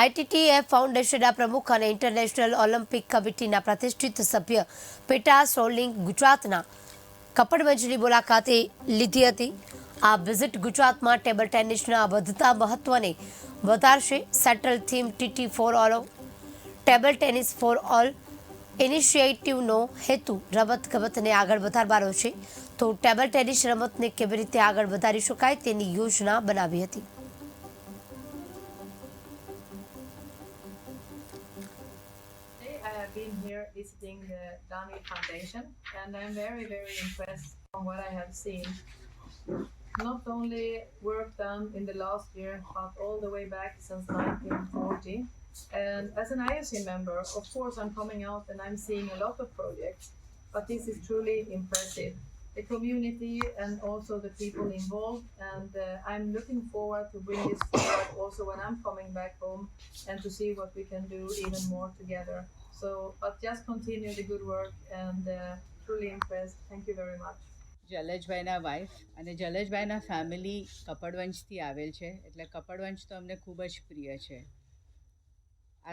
આઈટીટીએફ ફાઉન્ડેશનના પ્રમુખ અને ઇન્ટરનેશનલ ઓલિમ્પિક કમિટીના પ્રતિષ્ઠિત સભ્ય પેટા સોલિંગ ગુજરાતના કપડમંજની મુલાકાતે લીધી હતી. આ વિઝિટ ગુજરાતમાં ટેબલ ટેનિસના વધતા મહત્વને વધારશે. Central theme TT for all, table tennis for all ઇનિશિયેટિવનો હેતુ રમત ગમતને આગળ વધારવાનો છે. તો ટેબલ ટેનિસ રમતને કેવી રીતે આગળ વધારી શકાય તેની યોજના બનાવી હતી. Today I have been here visiting the Daniel Foundation and I'm very, very impressed from what I have seen. Not only work done in the last year, but all the way back since 1940. And as an IOC member, of course, I'm coming out and I'm seeing a lot of projects, but this is truly impressive The community and also the people involved, and uh, I'm looking forward to bring this forward also when I'm coming back home and to see what we can do even more together. So, but just continue the good work and uh, truly impressed. Thank you very much. જલેશભાઈના wife અને જલેશભાઈના family કપડવંશથી આવેલ છે એટલે કપડવંશ તો અમને ખૂબ જ પ્રિય છે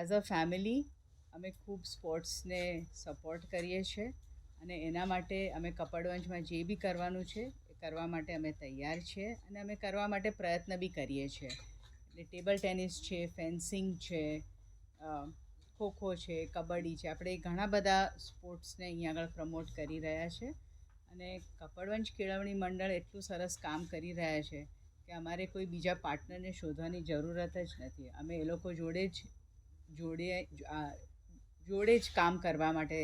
એઝ અ ફેમિલી અમે ખૂબ સ્પોર્ટ્સને સપોર્ટ કરીએ છીએ અને એના માટે અમે કપડવંશમાં જે બી કરવાનું છે, એ કરવા માટે અમે તૈયાર છીએ અને અમે કરવા માટે પ્રયત્ન બી કરીએ છીએ. એટલે ટેબલ ટેનિસ છે, ફેન્સિંગ છે ખોખો છે, કબડ્ડી છે, આપણે ઘણા બધા સ્પોર્ટ્સને અહીંયા આગળ પ્રમોટ કરી રહ્યા છે. અને કપડવંશ કેળવણી મંડળ એટલું સરસ કામ કરી રહ્યા છે કે અમારે કોઈ બીજા પાર્ટનરને શોધવાની જરૂરત જ નથી. અમે એ લોકો જોડે જ, જોડે જોડે જ કામ કરવા માટે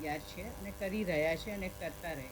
તૈયાર છે અને કરી રહ્યા છે અને કરતા રહે